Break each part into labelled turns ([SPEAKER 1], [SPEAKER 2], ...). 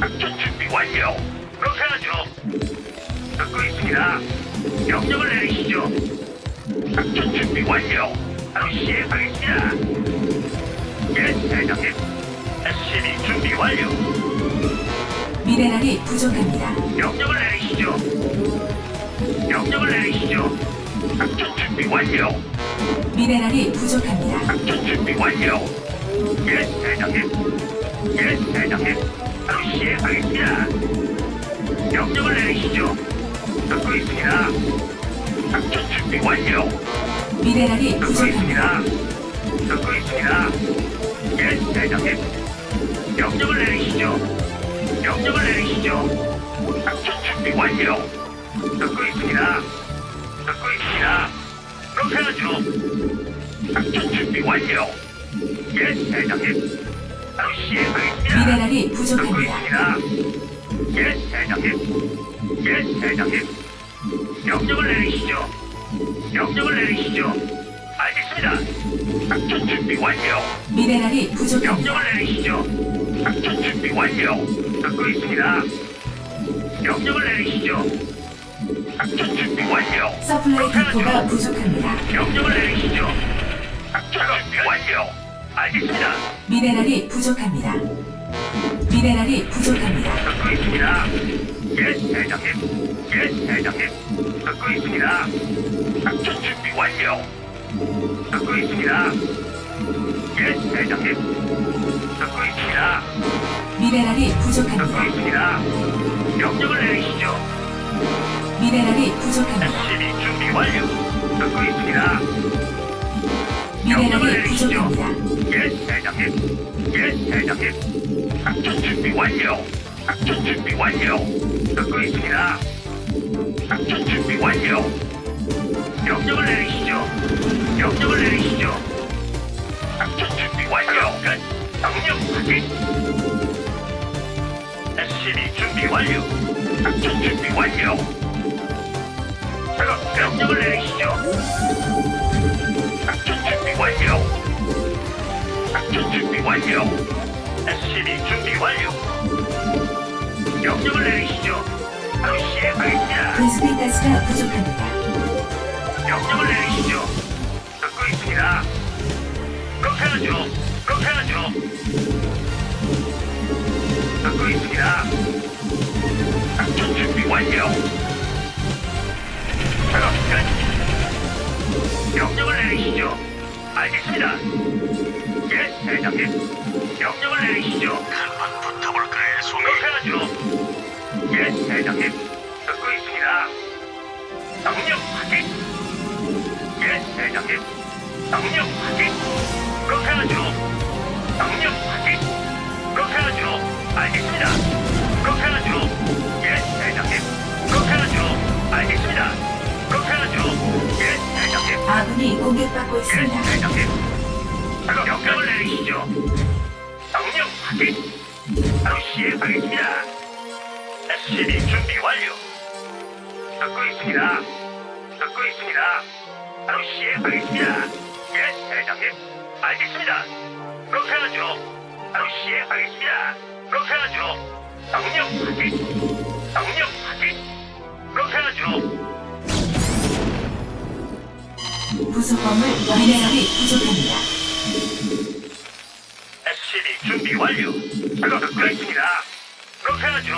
[SPEAKER 1] 작전 준비 완료. 그렇게 하죠. 듣고 있습니다. 명령을 내리시죠. 작전 준비 완료. 바로 시행하겠습니다. 예, 대장님. SCB 준비 완료.
[SPEAKER 2] 미네랄이 부족합니다.
[SPEAKER 1] 명령을 내리시죠. 명령을 내리시죠. 작전 준비 완료.
[SPEAKER 2] 미네랄이 부족합니다.
[SPEAKER 1] 작전 준비 완료. 예, 대장님. 예, 대장님. 바로 시행하겠습니다. 명령을 내리시죠. 듣고 있습니다. 작전 준비 완료.
[SPEAKER 2] 미네랄이
[SPEAKER 1] 듣고
[SPEAKER 2] 부족합니다.
[SPEAKER 1] 있습니다. 듣고 있습니다. 예, 대장님. 명령을 내리시죠. 명령을 내리시죠. 작전 준비 완료. 듣고 있습니다. 듣고 있습니다. 그렇게 하죠. 작전 준비 완료. 예, 대장님.
[SPEAKER 2] 미네랄이 부족합니다.
[SPEAKER 1] 예, 대장님. 예, 대장님. 명령을 내리시죠. 명령을 내리시죠. 알겠습니다. 작전 준비 완료.
[SPEAKER 2] 미네랄이 부족합니다.
[SPEAKER 1] 명령을 내리시죠. 작전 준비 완료. 듣고 있습니다. 명령을 내리시죠. 작전 준비 완료.
[SPEAKER 2] 서플라이 디포가 부족합니다.
[SPEAKER 1] 명령을 내리시죠. 작전 준비 완료. 알겠습니다.
[SPEAKER 2] 미네랄이 부족합니다. 미네랄이 부족합니다.
[SPEAKER 1] 듣고 있습니다. 예, 대장님. 예, 대장님. 듣고 있습니다. 작전 준비 완료. 듣고 있습니다. 예, 대장님. 듣고 있습니다.
[SPEAKER 2] 미네랄이
[SPEAKER 1] 듣고
[SPEAKER 2] 부족합니다.
[SPEAKER 1] 있습니다. 명령을 내리시죠.
[SPEAKER 2] 미네랄이 부족합니다.
[SPEAKER 1] SCB 준비 완료. 듣고 있습니다.
[SPEAKER 2] 미네랄이 부족합니다.
[SPEAKER 1] 예, 대장님. 예, 대장님. 작전 준비 완료. 작전 준비 완료. 듣고 있습니다. 작전 준비 완료. 명령을 내리시죠. 명령을 내리시죠. 작전 준비 완료. 끝. 명령 확인. SCB 준비 완료. 작전 준비 완료. 작업 명령을 내리시죠. 완료. 작전 준비 완료. SCB 준비 완료. 명령을 내리시죠. 바로 시행하겠습니다.
[SPEAKER 2] 베스핀 가스가 부족합니다.
[SPEAKER 1] 명령을 내리시죠. 듣고 있습니다. 그렇게 하죠. 그렇게 하죠. 듣고 있습니다. 작전 준비 완료. 작업 끝. 명령을 내리시죠. 알겠습니다. 예, 대장님. 명령을 내리시죠. 한번 붙어볼까요, 송이? 그렇게 하죠. 예, 대장님. 듣고 있습니다. 명령 확인.
[SPEAKER 2] 공격받고
[SPEAKER 1] 예,
[SPEAKER 2] 있습니다.
[SPEAKER 1] 대장님. 작업 명령을 내리시죠. 명령 확인. 바로 시행하겠습니다. SCB 준비 완료. 듣고 있습니다. 듣고 있습니다. 바로 시행하겠습니다. 예, 대장님. 알겠습니다. 그렇게 하죠. 바로 시행하겠습니다. 그렇게 하죠. 명령 확인. 명령 확인. 그렇게 하죠.
[SPEAKER 2] 부속 건물 미네랄이 부족합니다.
[SPEAKER 1] SCB 준비 완료. 작업 듣고 있습니다. 그렇게 하죠.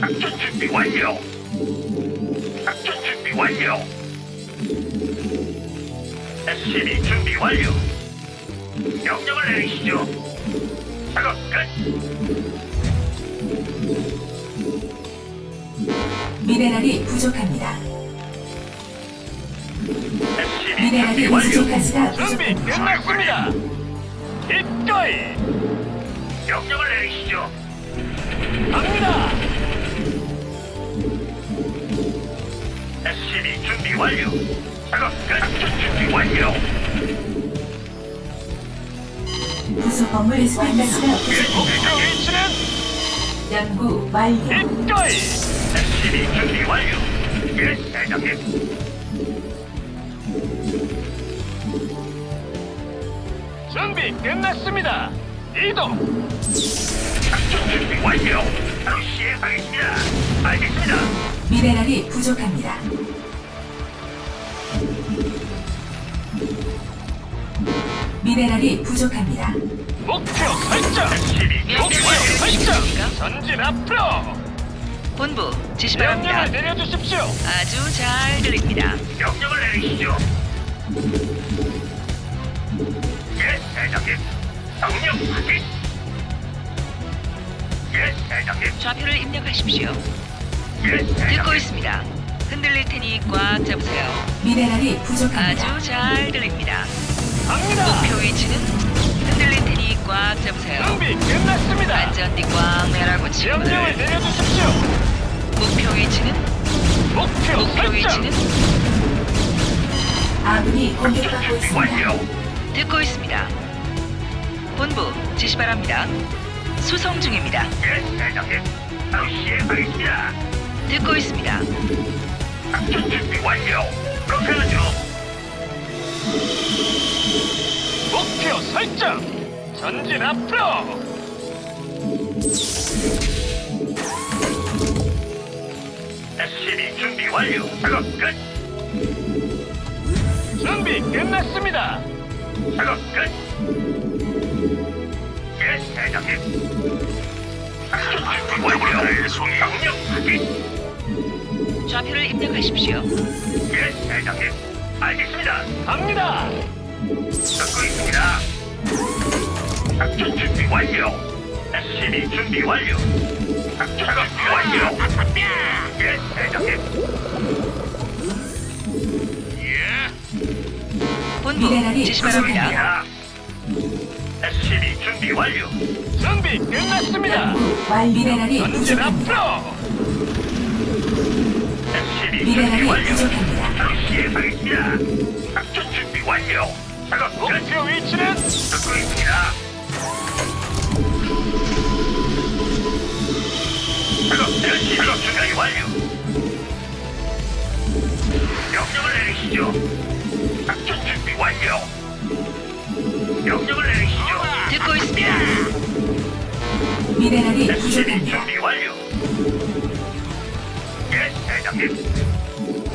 [SPEAKER 1] 작전 준비 완료. 작전 준비 완료. SCB 준비 완료. 명령을 내리시죠. 작업 끝.
[SPEAKER 2] 미네랄이 부족합니다. 미네랄이
[SPEAKER 1] 완료.
[SPEAKER 2] 부족 가스가
[SPEAKER 3] 준비
[SPEAKER 2] 부족합니다.
[SPEAKER 3] 끝났습니다. 기꺼이
[SPEAKER 1] 명령을 내리시죠.
[SPEAKER 3] 갑니다.
[SPEAKER 1] SCB 준비 완료. 작업 끝. 준비 완료.
[SPEAKER 2] 부속 건물 부족.
[SPEAKER 3] 목표 위치는
[SPEAKER 2] 연구 완료.
[SPEAKER 3] 기꺼이
[SPEAKER 1] SCB 준비 완료. 예, 대장님.
[SPEAKER 3] 준비 끝났습니다. 이동
[SPEAKER 1] 작전 준비 완료. 바로 시행하겠습니다. 알겠습니다.
[SPEAKER 2] 미네랄이 부족합니다. 미네랄이 부족합니다.
[SPEAKER 3] 목표 설정. 목표. 설정. 전진 앞으로.
[SPEAKER 4] 본부 지시 바랍니다.
[SPEAKER 3] 명령을 내려주십시오.
[SPEAKER 4] 아주 잘 들립니다.
[SPEAKER 1] 명령을 내리시죠. 예, 대장님. 명령 확인. 예, 대장님.
[SPEAKER 4] 좌표를 입력하십시오.
[SPEAKER 1] 예,
[SPEAKER 4] 듣고
[SPEAKER 1] 대장님.
[SPEAKER 4] 있습니다. 흔들릴 테니 꽉 잡으세요.
[SPEAKER 2] 미네랄이 부족합니다.
[SPEAKER 4] 아주 잘 들립니다.
[SPEAKER 3] 갑니다.
[SPEAKER 4] 목표 위치는 흔들릴 테니 꽉 잡으세요.
[SPEAKER 3] 준비 끝났습니다.
[SPEAKER 4] 안전띠 꽉 매라고
[SPEAKER 3] 명령을
[SPEAKER 4] 친구들.
[SPEAKER 3] 내려주십시오.
[SPEAKER 4] 목표 위치는
[SPEAKER 3] 목표
[SPEAKER 4] 목표
[SPEAKER 3] 설정.
[SPEAKER 4] 위치는
[SPEAKER 2] 아군이 공격받고 있습니다.
[SPEAKER 1] 완료.
[SPEAKER 4] 듣고 있습니다. 본부 지시 바랍니다. 수송 중입니다.
[SPEAKER 1] 예, 대장님. 바로 시행하겠습니다.
[SPEAKER 4] 듣고 있습니다.
[SPEAKER 1] 작전 준비 완료. 그렇게 하죠.
[SPEAKER 3] 목표 설정. 전진 앞으로.
[SPEAKER 1] SCB 준비 완료. 작업 끝.
[SPEAKER 3] 준비 끝났습니다.
[SPEAKER 1] 작업 끝. 예, 대장님. 작전 준비 완료. 명령 확인.
[SPEAKER 4] 좌표를 입력하십시오.
[SPEAKER 1] 예, 대장님. 알겠습니다.
[SPEAKER 3] 갑니다.
[SPEAKER 1] 듣고 있습니다. 작전 준비 완료. SCB 준비 완료.
[SPEAKER 2] 미네랄이
[SPEAKER 4] 지시 바랍니다.
[SPEAKER 1] 야. SCB 준비 완료.
[SPEAKER 3] 준비 끝났습니다.
[SPEAKER 2] 미네랄이
[SPEAKER 3] 전진
[SPEAKER 2] 부족합니다.
[SPEAKER 3] 앞으로.
[SPEAKER 1] SCB 준비
[SPEAKER 2] 미네랄이
[SPEAKER 1] 완료.
[SPEAKER 2] 부족합니다.
[SPEAKER 1] 바로 시행하겠습니다. 작전 준비 완료. 작업 끝.
[SPEAKER 3] 목표 위치는
[SPEAKER 1] 듣고 있습니다. 작업 SCB 준비 완료. 명령을 내리시죠. 작전 완료. 명령을 내리시죠.
[SPEAKER 4] 듣고 있습니다.
[SPEAKER 2] 미네랄이
[SPEAKER 1] SCB
[SPEAKER 2] 부족합니다.
[SPEAKER 1] 준비 완료. 예, 대장님.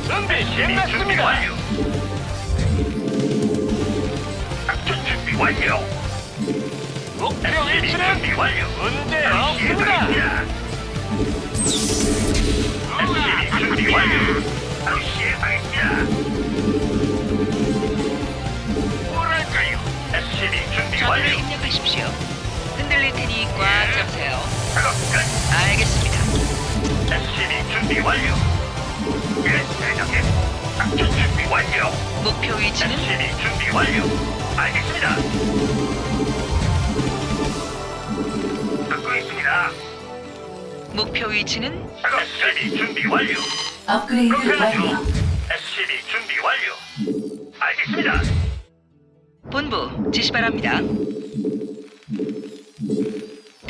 [SPEAKER 3] 준비
[SPEAKER 1] 준비
[SPEAKER 3] 끝났습니다.
[SPEAKER 1] 완료. 작전 준비 완료.
[SPEAKER 3] 목표
[SPEAKER 1] SCB
[SPEAKER 3] 위치는
[SPEAKER 1] 준비 완료.
[SPEAKER 3] 문제 없습니다.
[SPEAKER 1] 시행하겠습니다. SCB 준비 완료. 시행하겠습니다.
[SPEAKER 4] 꽉 잡으세요.
[SPEAKER 1] 작업 끝.
[SPEAKER 4] 알겠습니다.
[SPEAKER 1] SCB 준비 완료. 예, 대장님. 작전 준비 완료.
[SPEAKER 4] 목표 위치는
[SPEAKER 1] SCB 준비 완료. 알겠습니다. 듣고 있습니다.
[SPEAKER 4] 목표 위치는
[SPEAKER 1] 작업 SCB 준비 완료.
[SPEAKER 2] 업그레이드
[SPEAKER 1] 그렇게 하죠.
[SPEAKER 2] 완료.
[SPEAKER 1] SCB 준비 완료. 알겠습니다.
[SPEAKER 4] 본부 지시 바랍니다.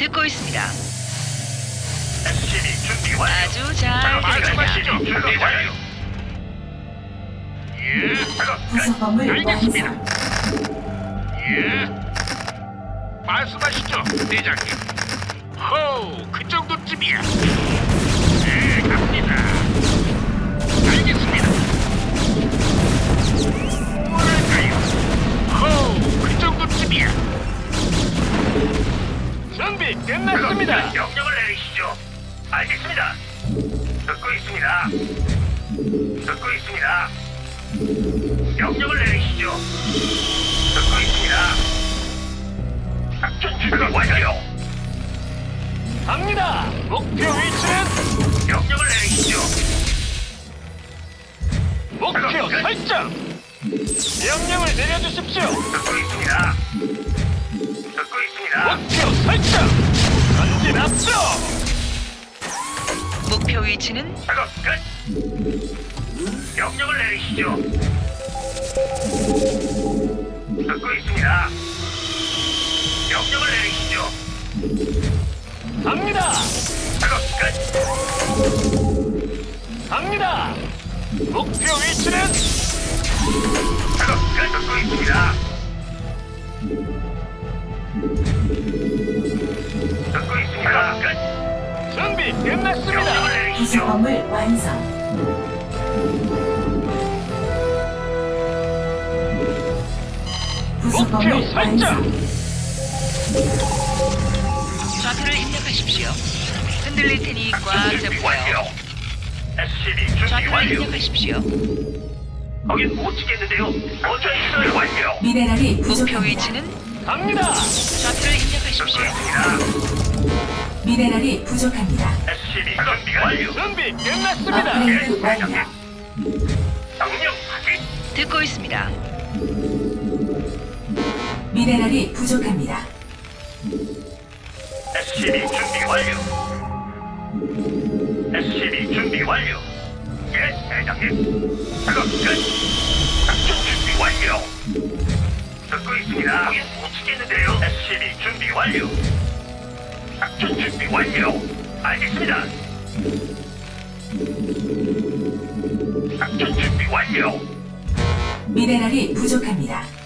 [SPEAKER 4] 듣고 있습니다.
[SPEAKER 1] SCB 준비 완료.
[SPEAKER 4] 아주 잘 들립니다.
[SPEAKER 1] 말씀하시죠. 준비 완료. 예, 작업 끝.
[SPEAKER 2] 부속 건물
[SPEAKER 1] 알겠습니다.
[SPEAKER 2] 완성.
[SPEAKER 1] 예. 말씀하시죠, 대장님. 호우, 그 정도쯤이야. 네, 갑니다. 명령을 내리시죠. 듣고 있습니다. 작전 준비 완료.
[SPEAKER 3] 갑니다. 목표 위치는
[SPEAKER 1] 명령을 내리시죠.
[SPEAKER 3] 목표 설정. 명령을 내려주십시오.
[SPEAKER 1] 듣고 있습니다. 듣고 있습니다.
[SPEAKER 3] 목표 설정. 전진 앞으로.
[SPEAKER 4] 목표 위치는
[SPEAKER 1] 작업 끝. 명령을 내리시죠. 듣고 있습니다. 명령을 내리시죠.
[SPEAKER 3] 갑니다.
[SPEAKER 1] 작업 끝.
[SPEAKER 3] 갑니다. 목표 위치는
[SPEAKER 1] 작업 끝. 듣고 있습니다. 듣고 있습니다. 끝.
[SPEAKER 3] 준비 끝났습니다.
[SPEAKER 1] 명령을 내리시죠.
[SPEAKER 2] 구성범을 완성.
[SPEAKER 3] 목표 설정.
[SPEAKER 4] 좌표를 입력하십시오. 흔들릴 테니 꽉
[SPEAKER 1] 준비. 완료. SCB 준비
[SPEAKER 4] 좌표를
[SPEAKER 1] 완료.
[SPEAKER 4] 입력하십시오.
[SPEAKER 1] 거긴 못 치겠는데요. 먼저 준비 완료.
[SPEAKER 2] 미네랄이
[SPEAKER 4] 목표
[SPEAKER 2] 부족합니다.
[SPEAKER 4] 위치는
[SPEAKER 3] 갑니다.
[SPEAKER 4] 좌표를 입력하십시오.
[SPEAKER 2] 미네랄이 부족합니다.
[SPEAKER 1] SCB 준비 완료.
[SPEAKER 3] 준비 끝났습니다.
[SPEAKER 2] 업그레이드 완료.
[SPEAKER 1] 명령 확인.
[SPEAKER 4] 듣고 있습니다.
[SPEAKER 2] 미네랄이 부족합니다.
[SPEAKER 1] SCB 준비 완료. SCB 준비 완료. 예, 대장님. 작업 끝. 작전 준비 완료. 듣고 있습니다. 못 치겠는데요. SCB 준비 완료. 작전 준비 완료. 알겠습니다. 작전 준비 완료.
[SPEAKER 2] 미네랄이 부족합니다.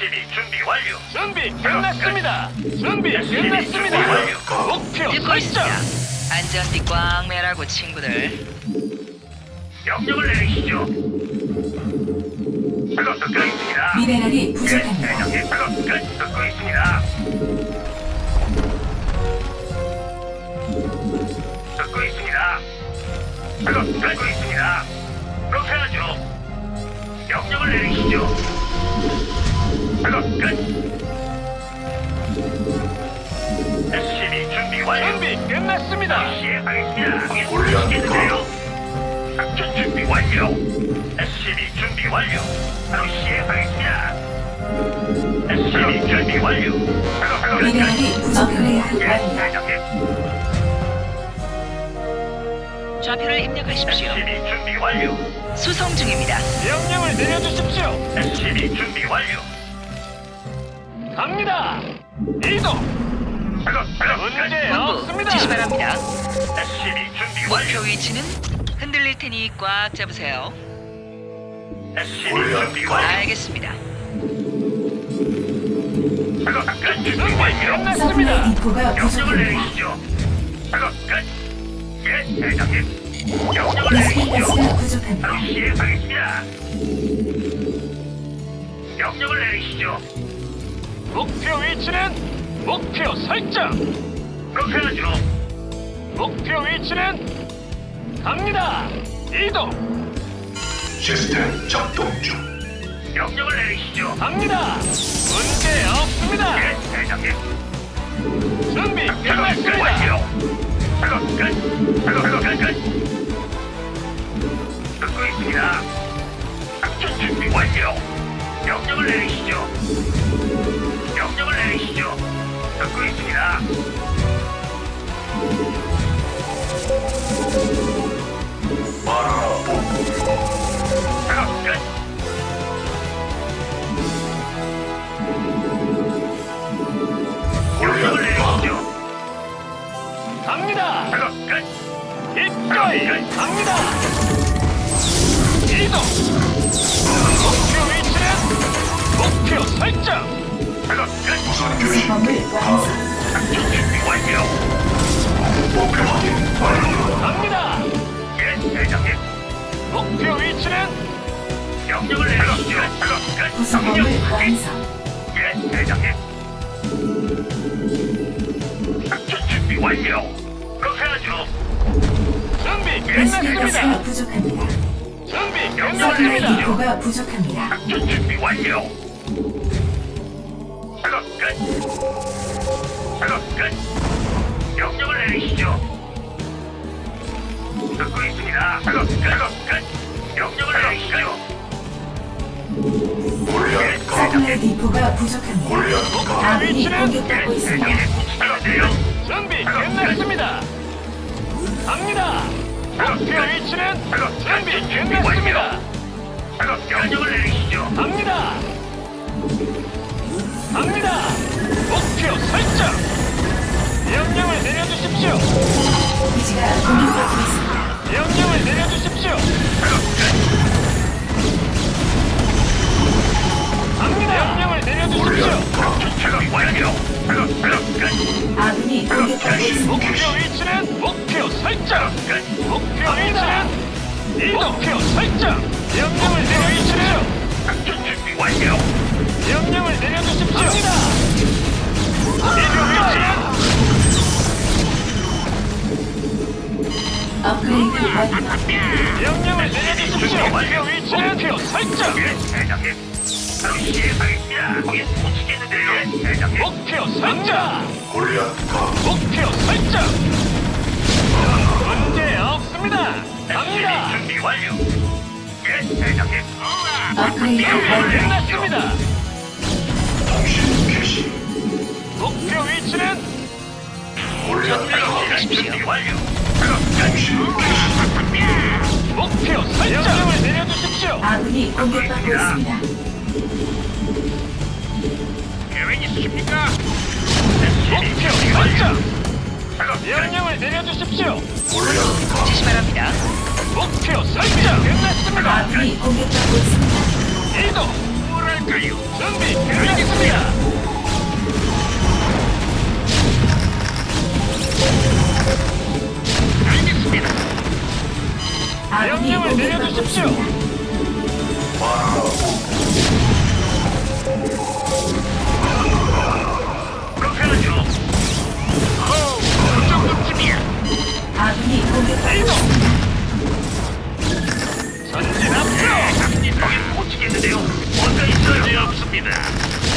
[SPEAKER 1] SCB 준비 완료.
[SPEAKER 3] 준비 끝났습니다. 준비
[SPEAKER 1] 준비
[SPEAKER 3] 끝났습니다. 목표
[SPEAKER 4] 듣고. 안전띠 꽝 매라고 친구들.
[SPEAKER 1] 명령을 내리시죠. 작업 듣고 있습니다.
[SPEAKER 2] 미네랄이
[SPEAKER 1] 예,
[SPEAKER 2] 부족합니다.
[SPEAKER 1] 대장님. 작업 끝. 듣고 있습니다. 듣고 있습니다. 작업 듣고 있습니다. 그렇게 하죠. 명령을 내리시죠. 시행하겠습니다. 거기 올려주겠는데요. 작전 준비 완료. SCB 준비 완료. 바로 시행하겠습니다. SCB 준비 완료. 작업, 작업,
[SPEAKER 2] 미네랄이 부족합니다.
[SPEAKER 1] 예. 대장님.
[SPEAKER 4] 좌표를 입력하십시오.
[SPEAKER 1] SCB 준비 완료.
[SPEAKER 4] 수송 중입니다.
[SPEAKER 3] 명령을 내려주십시오.
[SPEAKER 1] SCB 준비 완료.
[SPEAKER 3] 갑니다. 이동.
[SPEAKER 1] 작업, 작업,
[SPEAKER 3] 문제
[SPEAKER 1] 끝.
[SPEAKER 4] 본부
[SPEAKER 3] 없습니다.
[SPEAKER 4] 지시 바랍니다.
[SPEAKER 1] SCB 준비
[SPEAKER 4] 목표
[SPEAKER 1] 완료.
[SPEAKER 4] 위치는 흔들릴 테니 꽉 잡으세요.
[SPEAKER 1] SCB 준비 완료.
[SPEAKER 4] 알겠습니다.
[SPEAKER 1] 작업, 작전 준비
[SPEAKER 3] 준비
[SPEAKER 1] 완료.
[SPEAKER 2] 서플라이
[SPEAKER 3] 끝났습니다.
[SPEAKER 2] 디포가
[SPEAKER 1] 명령을
[SPEAKER 2] 부족합니다.
[SPEAKER 1] 내리시죠. 작업 끝. 예, 대장님. 명령을 내리시죠.
[SPEAKER 2] 가스가 부족합니다.
[SPEAKER 1] 바로 시행하겠습니다. 명령을 내리시죠.
[SPEAKER 3] 목표 위치는 목표 설정.
[SPEAKER 1] 그렇게 하죠.
[SPEAKER 3] 목표 위치는 갑니다. 이동.
[SPEAKER 5] 시스템 작동 중.
[SPEAKER 1] 명령을 내리시죠.
[SPEAKER 3] 갑니다. 문제 없습니다.
[SPEAKER 1] 예, 대장님.
[SPEAKER 3] 준비
[SPEAKER 1] 작업 끝
[SPEAKER 3] 끝났습니다.
[SPEAKER 1] 완료. 작업 끝. 작업 끝. 끝. 듣고 있습니다. 작전 준비 완료. 명령을 내리시죠. 명령을 내리시죠. 듣고 있습니다. 작업 끝. 내리시죠.
[SPEAKER 3] 갑니다.
[SPEAKER 1] 작업 끝.
[SPEAKER 3] 기꺼이 갑니다.
[SPEAKER 1] 작전 준비 완료.
[SPEAKER 5] 목표 확인 완료.
[SPEAKER 3] 갑니다.
[SPEAKER 1] 예, 대장님.
[SPEAKER 3] 목표 위치는
[SPEAKER 1] 명령을 내리시죠. 작업 끝.
[SPEAKER 2] 구성범을
[SPEAKER 1] 명령 확인.
[SPEAKER 2] 완성.
[SPEAKER 1] 예, 대장님. 작전 준비 완료. 그렇게 하죠.
[SPEAKER 3] 준비
[SPEAKER 2] 베스킨 가스가
[SPEAKER 3] 끝났습니다.
[SPEAKER 2] 부족합니다.
[SPEAKER 3] 준비
[SPEAKER 2] 서플라이
[SPEAKER 3] 끝났습니다.
[SPEAKER 2] 디포가 부족합니다.
[SPEAKER 1] 작전 준비 완료. 작업 끝. 작업 끝. 명령을 내리시죠. 듣고 있습니다. 작업 끝. 작업 끝. 명령을 내리시죠.
[SPEAKER 5] 골리앗 가
[SPEAKER 2] 서플라이 디포가 부족합니다.
[SPEAKER 5] 골리앗 가
[SPEAKER 2] 아군이
[SPEAKER 3] 위치는
[SPEAKER 2] 공격받고
[SPEAKER 1] 예,
[SPEAKER 2] 있습니다.
[SPEAKER 1] 대장님. 작업돼요.
[SPEAKER 3] 준비 끝났습니다. 갑니다. 목표 위치는 준비 끝났습니다.
[SPEAKER 1] 작업 명령을 내리시죠.
[SPEAKER 3] 갑니다. 갑니다. 명령을 내려주십시오. 목표 위치는 목표 설정. 목표 설정. 목표 설정. 문제 없습니다. 갑니다. 끝났습니다.
[SPEAKER 5] 통신 개시
[SPEAKER 3] 목표 위치는
[SPEAKER 1] 준비 완료.
[SPEAKER 3] 목표 설정. 명령을 내려주십시오.
[SPEAKER 2] 아군이 공격받고 있습니다.
[SPEAKER 1] 계획 있으십니까?
[SPEAKER 3] 목표 설정.
[SPEAKER 1] 작업 끝.
[SPEAKER 3] 명령을 내려주십시오.
[SPEAKER 4] 지시 바랍니다.
[SPEAKER 3] 목표 설정. 끝났습니다.
[SPEAKER 2] 아군이 공격받고 있습니다.
[SPEAKER 3] 이동.
[SPEAKER 1] 뭐랄까요?
[SPEAKER 3] 준비 끝났습니다. 아령령을
[SPEAKER 2] 공격받고
[SPEAKER 3] 내려주십시오.
[SPEAKER 2] 있습니다.
[SPEAKER 1] 그렇게 하죠. 호우, 그 정도쯤이야.
[SPEAKER 2] 아군이 공격받고 전진합시다!